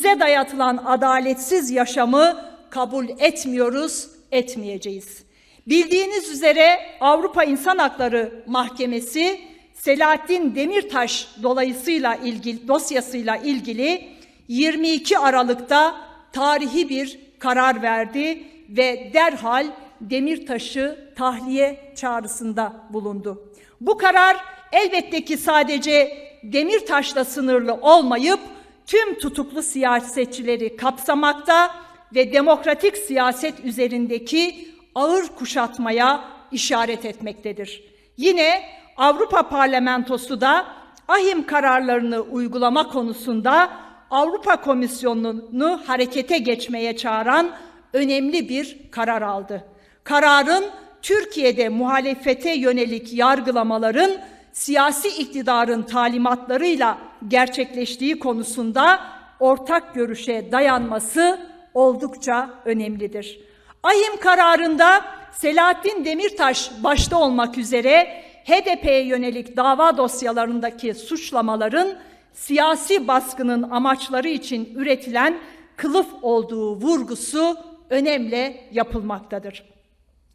bize dayatılan adaletsiz yaşamı kabul etmiyoruz, etmeyeceğiz. Bildiğiniz üzere Avrupa İnsan Hakları Mahkemesi Selahattin Demirtaş dolayısıyla ilgili dosyasıyla ilgili 22 Aralık'ta tarihi bir karar verdi ve derhal Demirtaş'ı tahliye çağrısında bulundu. Bu karar elbette ki sadece Demirtaş'la sınırlı olmayıp tüm tutuklu siyasetçileri kapsamakta ve demokratik siyaset üzerindeki ağır kuşatmaya işaret etmektedir. Yine Avrupa Parlamentosu da ahim kararlarını uygulama konusunda Avrupa Komisyonu'nu harekete geçmeye çağıran önemli bir karar aldı. Kararın Türkiye'de muhalefete yönelik yargılamaların siyasi iktidarın talimatlarıyla gerçekleştiği konusunda ortak görüşe dayanması oldukça önemlidir. Ahim kararında Selahattin Demirtaş başta olmak üzere HDP'ye yönelik dava dosyalarındaki suçlamaların siyasi baskının amaçları için üretilen kılıf olduğu vurgusu önemli yapılmaktadır.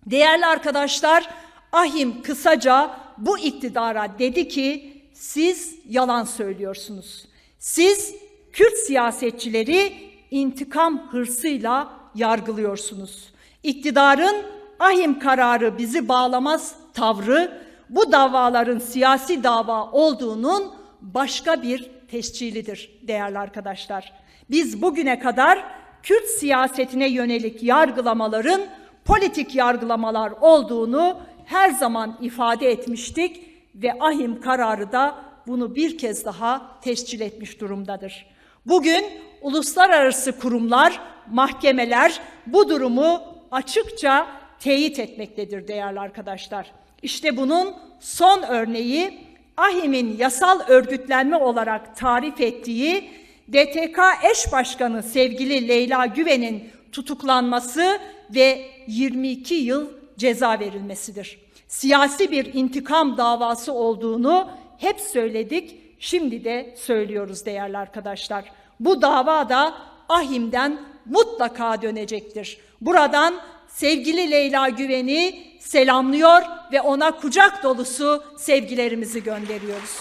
Değerli arkadaşlar, Ahim kısaca bu iktidara dedi ki siz yalan söylüyorsunuz. Siz Kürt siyasetçileri intikam hırsıyla yargılıyorsunuz. İktidarın ahim kararı bizi bağlamaz tavrı bu davaların siyasi dava olduğunun başka bir tescilidir değerli arkadaşlar. Biz bugüne kadar Kürt siyasetine yönelik yargılamaların politik yargılamalar olduğunu her zaman ifade etmiştik ve ahim kararı da bunu bir kez daha tescil etmiş durumdadır. Bugün uluslararası kurumlar, mahkemeler bu durumu açıkça teyit etmektedir değerli arkadaşlar. İşte bunun son örneği AHİM'in yasal örgütlenme olarak tarif ettiği DTK eş başkanı sevgili Leyla Güven'in tutuklanması ve 22 yıl ceza verilmesidir. Siyasi bir intikam davası olduğunu hep söyledik, şimdi de söylüyoruz değerli arkadaşlar. Bu dava da Ahim'den mutlaka dönecektir. Buradan sevgili Leyla Güven'i selamlıyor ve ona kucak dolusu sevgilerimizi gönderiyoruz.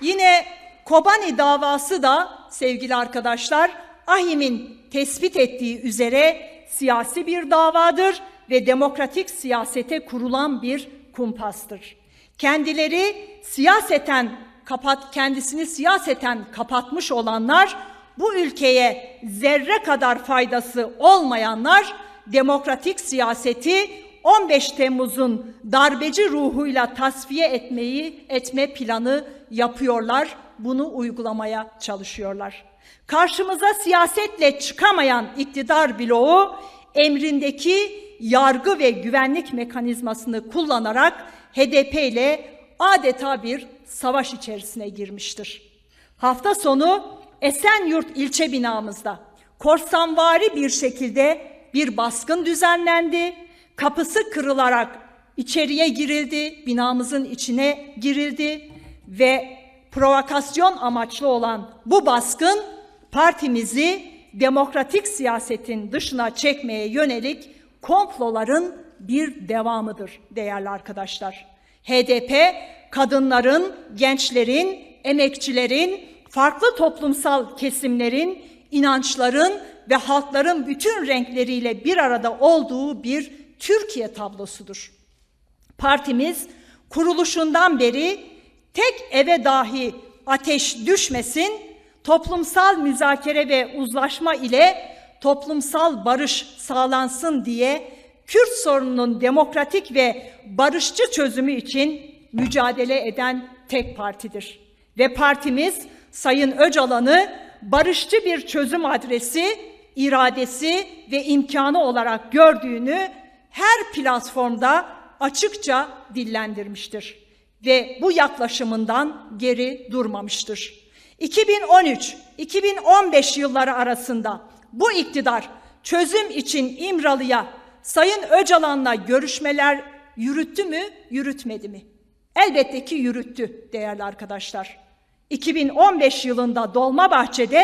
Yine Kobani davası da sevgili arkadaşlar Ahim'in tespit ettiği üzere siyasi bir davadır ve demokratik siyasete kurulan bir kumpastır. Kendileri siyaseten kapat kendisini siyaseten kapatmış olanlar bu ülkeye zerre kadar faydası olmayanlar demokratik siyaseti 15 Temmuz'un darbeci ruhuyla tasfiye etmeyi etme planı yapıyorlar. Bunu uygulamaya çalışıyorlar. Karşımıza siyasetle çıkamayan iktidar bloğu emrindeki yargı ve güvenlik mekanizmasını kullanarak HDP ile adeta bir savaş içerisine girmiştir. Hafta sonu Esenyurt ilçe binamızda korsanvari bir şekilde bir baskın düzenlendi. Kapısı kırılarak içeriye girildi, binamızın içine girildi ve provokasyon amaçlı olan bu baskın partimizi demokratik siyasetin dışına çekmeye yönelik komploların bir devamıdır değerli arkadaşlar. HDP kadınların, gençlerin, emekçilerin, farklı toplumsal kesimlerin, inançların ve halkların bütün renkleriyle bir arada olduğu bir Türkiye tablosudur. Partimiz kuruluşundan beri tek eve dahi ateş düşmesin, toplumsal müzakere ve uzlaşma ile toplumsal barış sağlansın diye Kürt sorununun demokratik ve barışçı çözümü için mücadele eden tek partidir. Ve partimiz Sayın Öcalan'ı barışçı bir çözüm adresi, iradesi ve imkanı olarak gördüğünü her platformda açıkça dillendirmiştir ve bu yaklaşımından geri durmamıştır. 2013-2015 yılları arasında bu iktidar çözüm için İmralı'ya Sayın Öcalan'la görüşmeler yürüttü mü, yürütmedi mi? Elbette ki yürüttü değerli arkadaşlar. 2015 yılında Dolmabahçe'de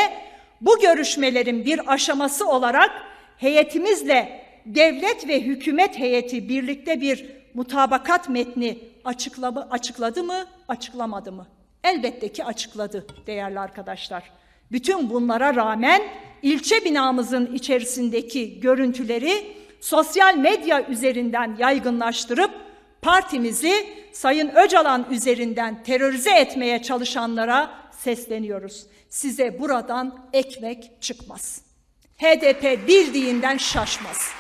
bu görüşmelerin bir aşaması olarak heyetimizle devlet ve hükümet heyeti birlikte bir mutabakat metni açıklama, açıkladı mı, açıklamadı mı? Elbette ki açıkladı değerli arkadaşlar. Bütün bunlara rağmen ilçe binamızın içerisindeki görüntüleri sosyal medya üzerinden yaygınlaştırıp partimizi Sayın Öcalan üzerinden terörize etmeye çalışanlara sesleniyoruz. Size buradan ekmek çıkmaz. HDP bildiğinden şaşmaz.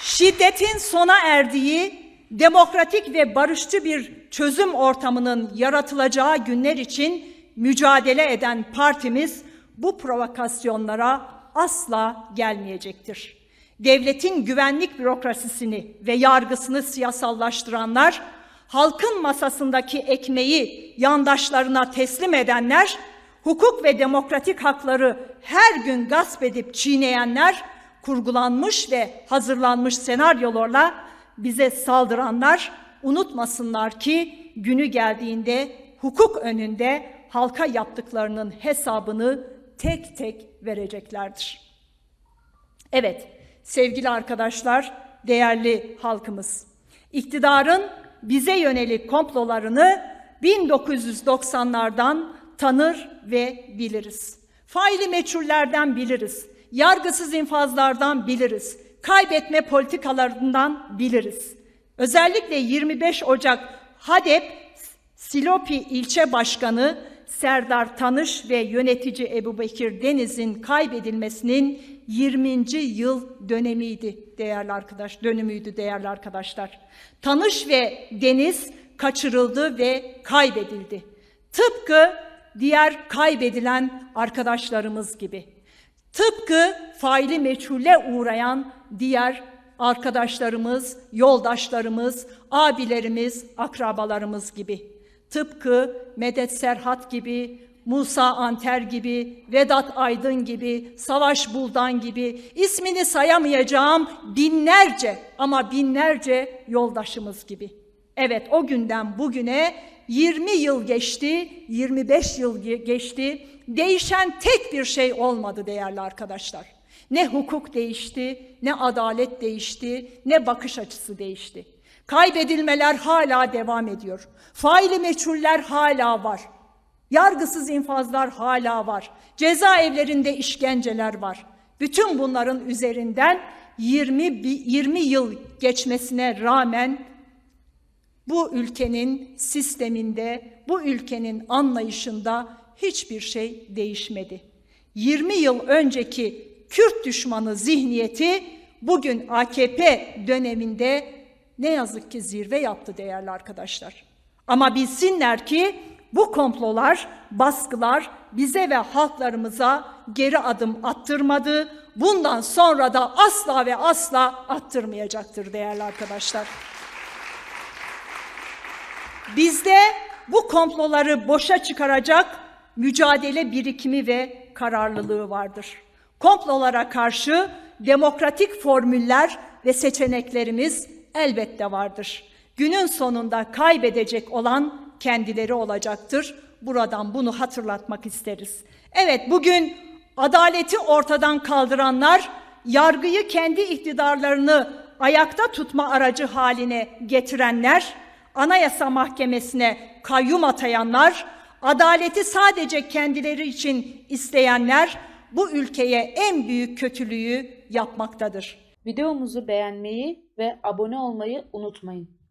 Şiddetin sona erdiği demokratik ve barışçı bir çözüm ortamının yaratılacağı günler için mücadele eden partimiz bu provokasyonlara asla gelmeyecektir. Devletin güvenlik bürokrasisini ve yargısını siyasallaştıranlar, halkın masasındaki ekmeği yandaşlarına teslim edenler, hukuk ve demokratik hakları her gün gasp edip çiğneyenler, kurgulanmış ve hazırlanmış senaryolarla bize saldıranlar unutmasınlar ki günü geldiğinde hukuk önünde halka yaptıklarının hesabını tek tek vereceklerdir. Evet, sevgili arkadaşlar, değerli halkımız. İktidarın bize yönelik komplolarını 1990'lardan tanır ve biliriz. Faili meçhullerden biliriz. Yargısız infazlardan biliriz. Kaybetme politikalarından biliriz. Özellikle 25 Ocak HADEP Silopi ilçe başkanı Serdar Tanış ve yönetici Ebu Bekir Deniz'in kaybedilmesinin 20. yıl dönemiydi değerli arkadaş, dönümüydü değerli arkadaşlar. Tanış ve Deniz kaçırıldı ve kaybedildi. Tıpkı diğer kaybedilen arkadaşlarımız gibi. Tıpkı faili meçhule uğrayan diğer arkadaşlarımız, yoldaşlarımız, abilerimiz, akrabalarımız gibi. Tıpkı Medet Serhat gibi, Musa Anter gibi, Vedat Aydın gibi, Savaş Buldan gibi ismini sayamayacağım binlerce ama binlerce yoldaşımız gibi. Evet o günden bugüne 20 yıl geçti, 25 yıl geçti. Değişen tek bir şey olmadı değerli arkadaşlar. Ne hukuk değişti, ne adalet değişti, ne bakış açısı değişti. Kaybedilmeler hala devam ediyor. Faili meçhuller hala var. Yargısız infazlar hala var. Cezaevlerinde işkenceler var. Bütün bunların üzerinden 20 20 yıl geçmesine rağmen bu ülkenin sisteminde, bu ülkenin anlayışında hiçbir şey değişmedi. 20 yıl önceki Kürt düşmanı zihniyeti bugün AKP döneminde ne yazık ki zirve yaptı değerli arkadaşlar. Ama bilsinler ki bu komplolar, baskılar bize ve halklarımıza geri adım attırmadı. Bundan sonra da asla ve asla attırmayacaktır değerli arkadaşlar. Bizde bu komploları boşa çıkaracak mücadele birikimi ve kararlılığı vardır. Komplolara karşı demokratik formüller ve seçeneklerimiz elbette vardır. Günün sonunda kaybedecek olan kendileri olacaktır. Buradan bunu hatırlatmak isteriz. Evet bugün adaleti ortadan kaldıranlar yargıyı kendi iktidarlarını ayakta tutma aracı haline getirenler, Anayasa Mahkemesi'ne kayyum atayanlar, adaleti sadece kendileri için isteyenler bu ülkeye en büyük kötülüğü yapmaktadır. Videomuzu beğenmeyi ve abone olmayı unutmayın.